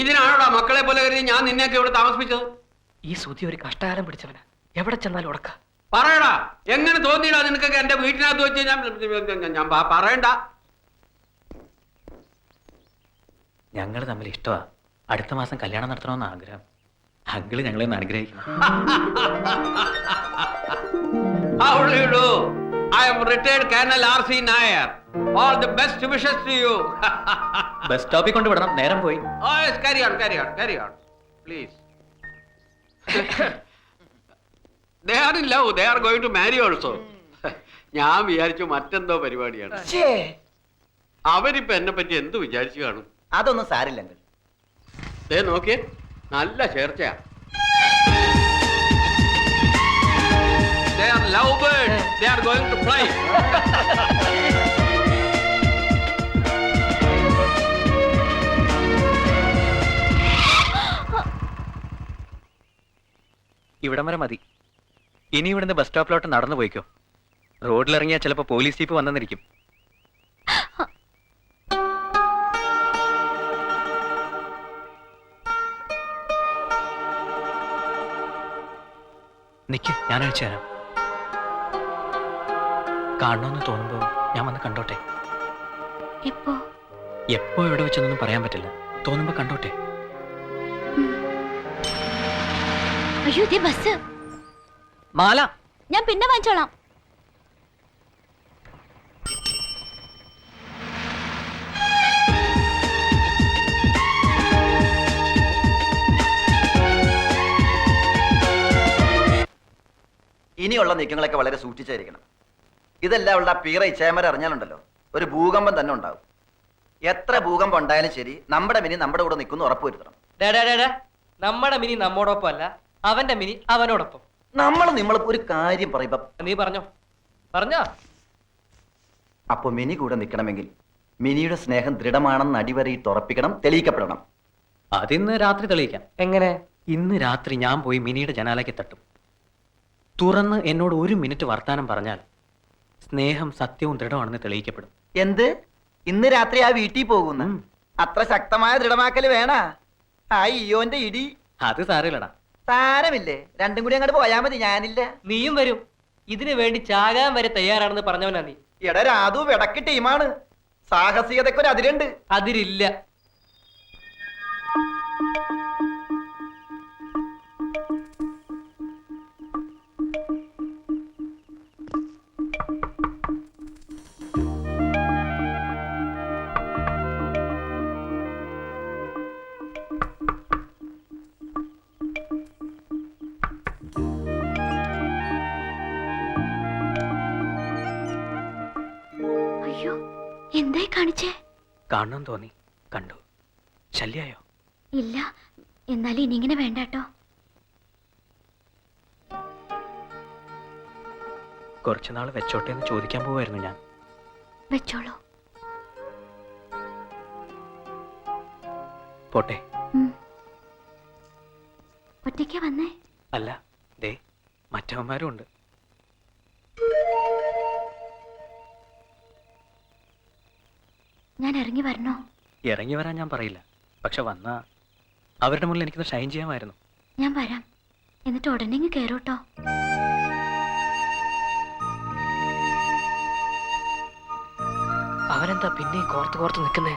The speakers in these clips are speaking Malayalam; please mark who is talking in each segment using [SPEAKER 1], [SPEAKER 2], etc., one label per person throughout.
[SPEAKER 1] ഇതിനാണോടാ മക്കളെ പോലെ കരുതി ഞാൻ നിന്നെയൊക്കെ ഇവിടെ താമസിപ്പിച്ചത്?
[SPEAKER 2] ഈ സുതി ഒരു കഷ്ടകാലം പിടിച്ചവന്. എവിടെ ചെന്നാലും ഉടക്ക
[SPEAKER 1] പറയടാ എങ്ങനെ തോന്നിയിടാ നിനക്കൊക്കെ എന്റെ വീട്ടിനകത്ത് വെച്ച് ഞാൻ പറയണ്ട.
[SPEAKER 3] ഞങ്ങൾ തമ്മിൽ ഇഷ്ടമാ അടുത്ത മാസം കല്യാണം നടത്തണമെന്ന് ആഗ്രഹം. അങ്കിൾ ഞങ്ങളെ ഒന്ന് അനുഗ്രഹിക്കണം
[SPEAKER 1] I'm retired colonel R C Nair. All the best wishes to you.
[SPEAKER 3] Bus സ്റ്റോപ്പിൽ കൊണ്ട് വിടണം നേരം പോയി
[SPEAKER 1] oh, yes, carry on, carry on, carry on. Please. they are in love. They are going to marry also. ഞാൻ വിചാരിച്ചു മറ്റെന്തോ പരിപാടിയാണ് അവരിപ്പോ എന്നെ പറ്റി എന്ത് വിചാരിച്ചു കാണും
[SPEAKER 4] അതൊന്നും സാരില്ലെങ്കിൽ
[SPEAKER 1] ദേ നോക്കിയേ നല്ല ചേർച്ചയാ They are lovebirds. They are going to fly.
[SPEAKER 3] ഇവിടം വരെ മതി. ഇനി ഇവിടുന്ന് ബസ് സ്റ്റോപ്പിലോട്ട് നടന്നു പോയിക്കോ. റോഡിലിറങ്ങിയാൽ ചിലപ്പോൾ പോലീസ് ജീപ്പ് വന്നെന്നിരിക്കും. നിക്ക് ഞാൻ അയച്ചു തരാം. കാണണമെന്ന് തോന്നുമ്പോൾ ഞാൻ വന്ന് കണ്ടോട്ടെ.
[SPEAKER 5] ഇപ്പോ
[SPEAKER 3] എപ്പോ എവിടെ വെച്ചൊന്നും പറയാൻ പറ്റില്ല. തോന്നുമ്പോ കണ്ടോട്ടെ.
[SPEAKER 5] അയ്യോ ഇതേ ബസ്.
[SPEAKER 3] മാല.
[SPEAKER 5] ഞാൻ പിന്നെ വാങ്ങിച്ചോളാം.
[SPEAKER 4] ഇനിയുള്ള നീക്കങ്ങളൊക്കെ വളരെ സൂക്ഷിച്ചായിരിക്കണം. ഇതെല്ലാം ഉള്ള പീറ ഇച്ചേമര അറിഞ്ഞാലുണ്ടല്ലോ ഒരു ഭൂകമ്പം തന്നെ ഉണ്ടാവും. എത്ര ഭൂകമ്പം ഉണ്ടായാലും ശരി നമ്മുടെ മിനി നമ്മുടെ കൂടെ നിൽക്കുന്നു ഉറപ്പുവരുത്തണം
[SPEAKER 2] ഡേ, ഡേ, ഡേ, ഡേ. നമ്മുടെ മിനി നമ്മോടൊപ്പം അല്ല അവന്റെ മിനി അവനോടൊപ്പം.
[SPEAKER 4] നമ്മൾ നിങ്ങൾ ഒരു കാര്യം പറയുമ്പോ
[SPEAKER 2] നീ പറഞ്ഞോ. പറഞ്ഞോ.
[SPEAKER 4] അപ്പൊ മിനി കൂടെ നിൽക്കണമെങ്കിൽ മിനിയുടെ സ്നേഹം ദൃഢമാണെന്ന് അടിവരയിട്ട് ഉറപ്പിക്കണം തെളിയിക്കപ്പെടണം.
[SPEAKER 3] അതിന്ന് രാത്രി തെളിയിക്കാം.
[SPEAKER 2] എങ്ങനെ?
[SPEAKER 3] ഇന്ന് രാത്രി ഞാൻ പോയി മിനിയുടെ ജനാലയ്ക്ക് തട്ടും. തുറന്ന് എന്നോട് ഒരു മിനിറ്റ് വർത്താനം പറഞ്ഞാൽ സ്നേഹം സത്യവും ദൃഢമാണെന്ന് തെളിയിക്കപ്പെടും.
[SPEAKER 4] എന്ത്? ഇന്ന് രാത്രി ആ വീട്ടിൽ പോകുന്നു. അത്ര ശക്തമായ ദൃഢമാക്കൽ വേണ? ആ ഇയോന്റെ ഇടി.
[SPEAKER 3] അത് സാരമില്ലടാ.
[SPEAKER 4] താരമില്ലേ? രണ്ടും കൂടി അങ്ങോട്ട് പോയാ മതി ഞാനില്ല.
[SPEAKER 2] നീയും വരും. ഇതിനു വേണ്ടി ചാകാൻ വരെ തയ്യാറാണെന്ന് പറഞ്ഞവനാ നീ.
[SPEAKER 4] എടാ രാധു വിടക്ക് ടീമാണ്. സാഹസികതക്കൊരു അതിരുണ്ട്.
[SPEAKER 2] അതിരില്ല.
[SPEAKER 5] എന്തായി കാണിച്ചേ?
[SPEAKER 3] കാണണം തോന്നി. കണ്ടു. ശല്യായോ?
[SPEAKER 5] ഇല്ല. എന്നാൽ ഇനി ഇങ്ങനെ വേണ്ട കേട്ടോ.
[SPEAKER 3] കുറച്ചുനാൾ വെച്ചോട്ടെ എന്ന് ചോദിക്കാൻ പോവായിരുന്നു ഞാൻ.
[SPEAKER 5] വെച്ചോളൂ.
[SPEAKER 3] പോട്ടെ.
[SPEAKER 5] ഒറ്റയ്ക്കാ വന്നേ?
[SPEAKER 3] അല്ല ദേ മറ്റവന്മാരും ഉണ്ട്.
[SPEAKER 5] ഞാൻ ഇറങ്ങി വരണോ?
[SPEAKER 3] ഇറങ്ങി വരാൻ ഞാൻ പറയില്ല. പക്ഷെ വന്നാ അവരുടെ മുന്നിൽ എനിക്കൊന്ന് ഷൈൻ ചെയ്യാമായിരുന്നു.
[SPEAKER 5] ഞാൻ വരാം. എന്നിട്ട് ഉടനെ ഇങ്ങ് കയറൂട്ടോ
[SPEAKER 2] അവനെന്താ പിന്നെ കോർത്ത് കോർത്ത് നിൽക്കുന്നേ?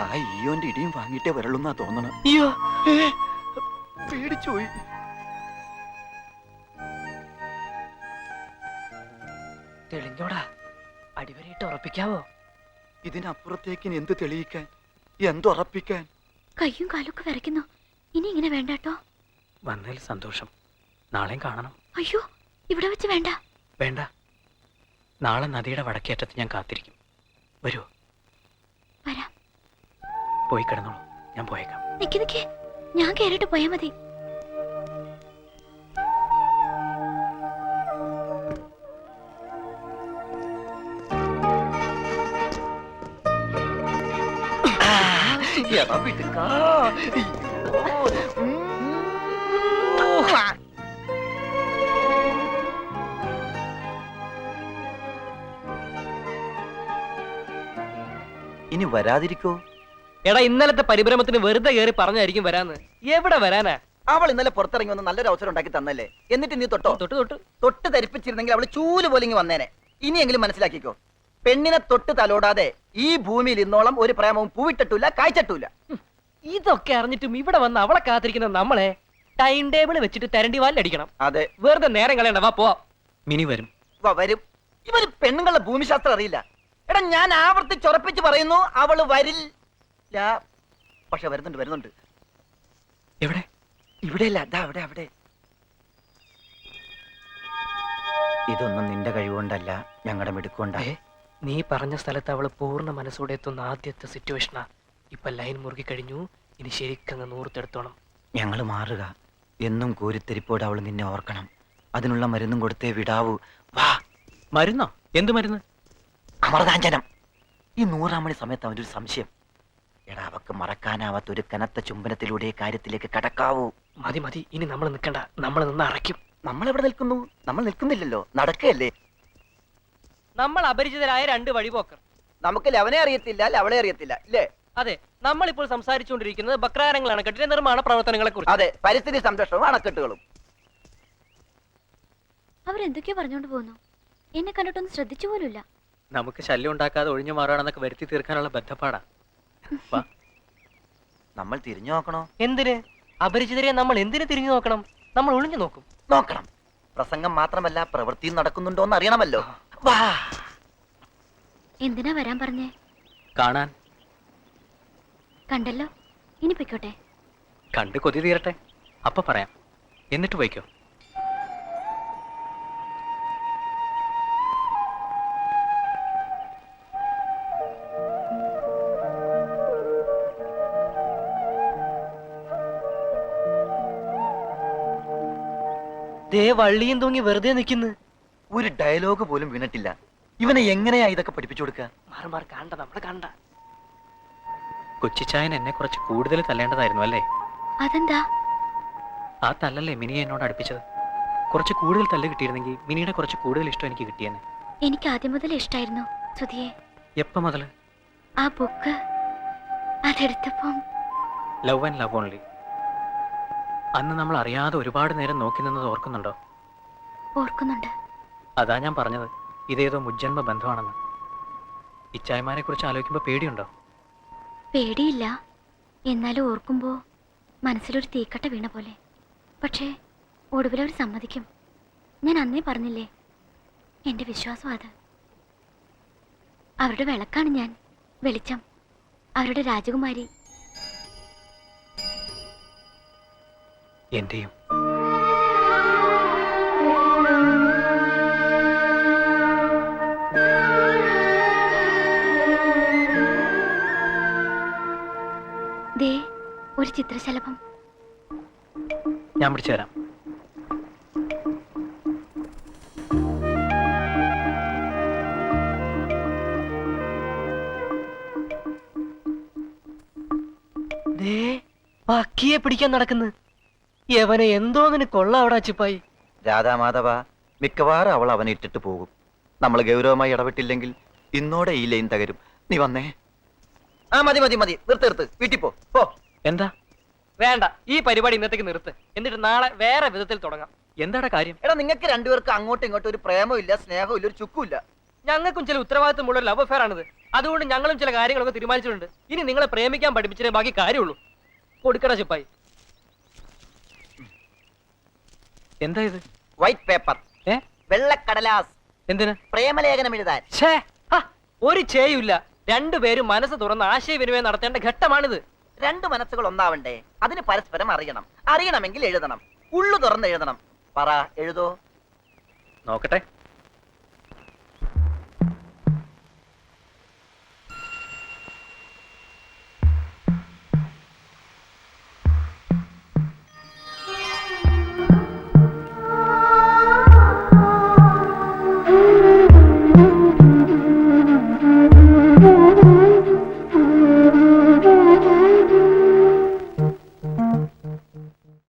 [SPEAKER 4] ആ ഈയോന്റെ ഇടിയും വാങ്ങിയിട്ടേ വരളുന്നാ തോന്നണം.
[SPEAKER 2] അയ്യോ.
[SPEAKER 4] പേടിച്ചുപോയി.
[SPEAKER 2] തെളിഞ്ഞോടാ. അടിവരയിട്ട് ഉറപ്പിക്കാവോ?
[SPEAKER 4] ഇതിനപ്പുറത്തേക്ക് എന്ത് തെളിയിക്കാൻ? എന്തുറപ്പിക്കാൻ?
[SPEAKER 5] കയ്യും കാലൊക്കെ വരയ്ക്കുന്നു വിറയ്ക്കുന്നു. ഇനി ഇങ്ങനെ വേണ്ട കേട്ടോ.
[SPEAKER 3] വന്നതിൽ സന്തോഷം. നാളെയും കാണണം.
[SPEAKER 5] അയ്യോ ഇവിടെ വെച്ച് വേണ്ട.
[SPEAKER 3] വേണ്ട. നാളെ നദിയുടെ വടക്കേറ്റത്ത് ഞാൻ കാത്തിരിക്കും. വരൂ.
[SPEAKER 5] വരാം.
[SPEAKER 3] പോയി കിടന്നോളൂ. ഞാൻ പോയേക്കാം.
[SPEAKER 5] നിക്ക് നിക്ക്. ഞാൻ കേറിട്ട് പോയാ മതി.
[SPEAKER 4] എടാ പിടുക്കാ. ഇനി വരാതിരിക്കോ?
[SPEAKER 2] എടാ ഇന്നലത്തെ പരിഭ്രമത്തിന് വെറുതെ കയറി പറഞ്ഞായിരിക്കും വരാന്ന്. എവിടെ വരാനാ?
[SPEAKER 4] അവൾ ഇന്നലെ പുറത്തിറങ്ങി വന്ന് നല്ലൊരു അവസരം ഉണ്ടാക്കി തന്നല്ലേ? എന്നിട്ട് നീ തൊട്ടോ?
[SPEAKER 2] തൊട്ട് തൊട്ട്.
[SPEAKER 4] തൊട്ട് ധരിപ്പിച്ചിരുന്നെങ്കിൽ അവൾ ചൂൽ പോലെ ഇങ്ങ് വന്നേനെ. ഇനിയെങ്കിലും മനസ്സിലാക്കിക്കോ. പെണ്ണിനെ തൊട്ട് തലോടാതെ ഈ ഭൂമിയിൽ ഇന്നോളം ഒരു പ്രേമവും പൂവിട്ടിട്ടില്ല കായ്ച്ചിട്ടില്ല.
[SPEAKER 2] ഇതൊക്കെ അറിഞ്ഞിട്ടും ഇവിടെ വന്ന് അവളെ കാത്തിരിക്കുന്ന നമ്മളെ ടൈം ടേബിൾ വെച്ചിട്ട് തരണ്ടി വാലടിക്കണം
[SPEAKER 4] അതെ.
[SPEAKER 2] വെറുതെ നേരം കളയണ്ട വാ പോവാം.
[SPEAKER 3] മിനി വരും.
[SPEAKER 4] വാ വരും. ഇവർ പെണ്ണുങ്ങളുടെ ഭൂമിശാസ്ത്രം അറിയില്ല. എടാ ഞാൻ ആവർത്തിച്ചുറപ്പിച്ച് പറയുന്നു അവൾ വരില്ല പക്ഷെ വരുന്നുണ്ട് വരുന്നുണ്ട്.
[SPEAKER 3] എവിടെ?
[SPEAKER 4] ഇവിടെയല്ല അതാ അവിടെ അവിടെ. ഇതൊന്നും നിന്റെ കഴിവുകൊണ്ടല്ല ഞങ്ങളുടെ മിടുക്കൊണ്ടാ
[SPEAKER 2] നീ പറഞ്ഞ സ്ഥലത്ത് അവൾ പൂർണ മനസ്സോടെ എത്തുന്ന ആദ്യത്തെ സിറ്റുവേഷനാ ഇപ്പൊ ലൈൻ മുറുകി കഴിഞ്ഞു. ഇനി ശരിക്കങ്ങ് നൂർത്തെടുത്തോണം.
[SPEAKER 4] ഞങ്ങൾ മാറുക. എന്നും കോരിത്തെരിപ്പോടെ അവൾ നിന്നെ ഓർക്കണം. അതിനുള്ള മരുന്നും കൊടുത്തേ വിടാവൂ. വാ.
[SPEAKER 3] മരുന്നോ? എന്ത് മരുന്ന്?
[SPEAKER 4] അമൃതാഞ്ജനം. ഈ നൂറാം മണി സമയത്ത് അവന്റെ ഒരു സംശയം. എടാ അവക്ക് മറക്കാനാവാത്ത ഒരു കനത്ത ചുംബനത്തിലൂടെ കാര്യത്തിലേക്ക് കടക്കാവൂ.
[SPEAKER 2] മതി മതി. ഇനി നമ്മൾ നിൽക്കണ്ട നമ്മൾ നിന്ന് അറയ്ക്കും.
[SPEAKER 4] നമ്മൾ എവിടെ നിൽക്കുന്നു? നമ്മൾ നിൽക്കുന്നില്ലല്ലോ. നടക്കയല്ലേ
[SPEAKER 2] നമ്മൾ അപരിചിതരായ രണ്ട് വഴിപോക്കർ.
[SPEAKER 4] നമുക്ക് ലവനെ അറിയത്തില്ല ലവളെ അറിയത്തില്ല ഇല്ലേ?
[SPEAKER 2] അതെ നമ്മൾ ഇപ്പോൾ സംസാരിച്ചുകൊണ്ടിരിക്കുന്നത് ബക്രാരങ്ങൾ അണക്കെട്ടിന്റെ നിർമ്മാണ പ്രവർത്തനങ്ങളെ കുറിച്ച്
[SPEAKER 4] അതെ പരിസ്ഥിതി സംരക്ഷണവും അണക്കെട്ടുകളും.
[SPEAKER 5] അവരെന്തൊക്കെയോ പറഞ്ഞോണ്ട് പോകുന്നു. എന്നെ കണ്ടിട്ടൊന്നും ശ്രദ്ധിച്ചു പോലുമില്ല.
[SPEAKER 3] നമുക്ക് ശല്യം ഉണ്ടാക്കാതെ ഒഴിഞ്ഞു മാറുകയാണെന്നൊക്കെ വരുത്തി തീർക്കാനുള്ള ബന്ധപ്പാടാ വാ.
[SPEAKER 4] നമ്മൾ തിരിഞ്ഞു നോക്കണോ?
[SPEAKER 2] എന്തിന്? അപരിചിതരെ നമ്മൾ എന്തിന് തിരിഞ്ഞു നോക്കണം? നമ്മൾ ഒളിഞ്ഞു നോക്കും.
[SPEAKER 4] നോക്കണം. പ്രസംഗം മാത്രമല്ല പ്രവൃത്തിയും നടക്കുന്നുണ്ടോ എന്ന് അറിയണമല്ലോ വാ.
[SPEAKER 5] എന്തിനാ വരാൻ പറഞ്ഞേ?
[SPEAKER 3] കാണാൻ.
[SPEAKER 5] കണ്ടല്ലോ. ഇനി പൊയ്ക്കോട്ടെ.
[SPEAKER 3] കണ്ട് കൊതി തീരട്ടെ. അപ്പൊ പറയാം. എന്നിട്ട് പോയിക്കോ.
[SPEAKER 2] ദേ വള്ളിയും തൂങ്ങി വെറുതെ നിൽക്കുന്നു
[SPEAKER 4] ഒരു ഡയലോഗ് പോലും വീണിട്ടില്ല. ഇവനെ എങ്ങനെയാ ഇതൊക്കെ പഠിപ്പിച്ചു കൊടുക്കുക
[SPEAKER 2] മാറി മാറി കണ്ട നമ്മളെ കണ്ട.
[SPEAKER 3] കൊച്ചിച്ചായൻ എന്നെ കുറച്ച് കൂടുതൽ തല്ലേണ്ടതായിരുന്നു അല്ലേ?
[SPEAKER 5] അതെന്താ?
[SPEAKER 3] ആ തല്ലല്ലേ മിനിയെ എന്നോട് അടുപ്പിച്ചത്. കുറച്ച് കൂടുതൽ തല്ല് കിട്ടിയിരുന്നെങ്കിൽ മിനിയുടെ കുറച്ച് കൂടുതൽ ഇഷ്ടം എനിക്ക് കിട്ടിയെന്ന്
[SPEAKER 5] എനിക്ക് ആദ്യം മുതൽ ഇഷ്ടായിരുന്നു സുധിയെ
[SPEAKER 3] എപ്പം മുതൽ?
[SPEAKER 5] ആ ബുക്ക് അതെടുത്തപ്പം.
[SPEAKER 3] ലവ് ആൻഡ് ലവ് ഓൺലി അന്ന് നമ്മൾ അറിയാതെ ഒരുപാട് നേരം നോക്കി നിന്നത് ഓർക്കുന്നുണ്ടോ?
[SPEAKER 5] ഓർക്കുന്നുണ്ട്.
[SPEAKER 3] അതാ ഞാൻ പറഞ്ഞത്. ഇതേതോ മുജ്ജന്മ ബന്ധമാണെന്ന്. ഇച്ചായ്മാരെ കുറിച്ച് ആലോചിക്കുമ്പോൾ പേടിയുണ്ടോ?
[SPEAKER 5] പേടിയില്ല. എന്നാലും ഓർക്കുമ്പോ മനസ്സിലൊരു തീക്കട്ട വീണ പോലെ. പക്ഷേ ഒടുവിലവർ സമ്മതിക്കും. ഞാൻ അന്നേ പറഞ്ഞില്ലേ? എന്റെ വിശ്വാസം അത്. അവരുടെ വിളക്കാണ് ഞാൻ. വെളിച്ചം. അവരുടെ രാജകുമാരി.
[SPEAKER 3] എന്റെയും.
[SPEAKER 5] ദേ ഒരു ചിത്രശലഭം.
[SPEAKER 3] ഞാൻ പിടിച്ചു തരാം.
[SPEAKER 2] ദേ പക്കിയെ പിടിക്കാൻ നടക്കുന്നു. യവനെ എന്തോന്നിന് കൊള്ള അവിടെ അച്ചിപ്പായി.
[SPEAKER 4] രാധാമാധവ മിക്കവാറും അവൾ അവനെ ഇട്ടിട്ട് പോകും. നമ്മൾ ഗൗരവമായി ഇടപെട്ടില്ലെങ്കിൽ ഇന്നോടെ ഈ ലൈൻ തകരും. നീ വന്നേ. ആ മതി മതി മതി. നിർത്ത് നിർത്ത്. വീട്ടിൽ പോ. പോ.
[SPEAKER 3] എന്താ?
[SPEAKER 2] വേണ്ട. ഈ പരിപാടി ഇന്നത്തേക്ക് നിർത്ത്. എന്നിട്ട് നാളെ വേറെ വിധത്തിൽ തുടങ്ങാം.
[SPEAKER 3] എന്താടാ കാര്യം?
[SPEAKER 4] എടാ നിങ്ങൾക്ക് രണ്ടുപേർക്ക് അങ്ങോട്ടും ഇങ്ങോട്ടും ഒരു പ്രേമവും ഇല്ല സ്നേഹവും ഇല്ല ഒരു ചുക്കും ഇല്ല
[SPEAKER 2] ഞങ്ങൾക്കും ചില ഉത്തരവാദിത്തമുള്ള ഒരു ലവ് അഫെയർ ആണിത്. അതുകൊണ്ട് ഞങ്ങളും ചില കാര്യങ്ങളൊക്കെ തീരുമാനിച്ചിട്ടുണ്ട്. ഇനി നിങ്ങളെ പ്രേമിക്കാൻ പഠിപ്പിച്ചേ ബാക്കി കാര്യമുള്ളൂ. കൊടുക്കടാ ചിപ്പായി
[SPEAKER 3] എന്താ ഇത്?
[SPEAKER 4] വൈറ്റ് പേപ്പർ
[SPEAKER 3] ഏ?
[SPEAKER 4] വെള്ളക്കടലാസ്.
[SPEAKER 3] എന്തിനാ?
[SPEAKER 4] പ്രേമലേഖനം എഴുതാൻ.
[SPEAKER 2] ഛേ! ഹ, ഒരു ചേയുമില്ല. രണ്ടുപേരും മനസ്സ് തുറന്ന് ആശയവിനിമയം നടത്തേണ്ട ഘട്ടമാണിത്.
[SPEAKER 4] രണ്ടു മനസ്സുകൾ ഒന്നാവണ്ടേ? അതിന് പരസ്പരം അറിയണം. അറിയണമെങ്കിൽ എഴുതണം. ഉള്ളു തുറന്ന് എഴുതണം. പറ എഴുതോ?
[SPEAKER 3] നോക്കട്ടെ.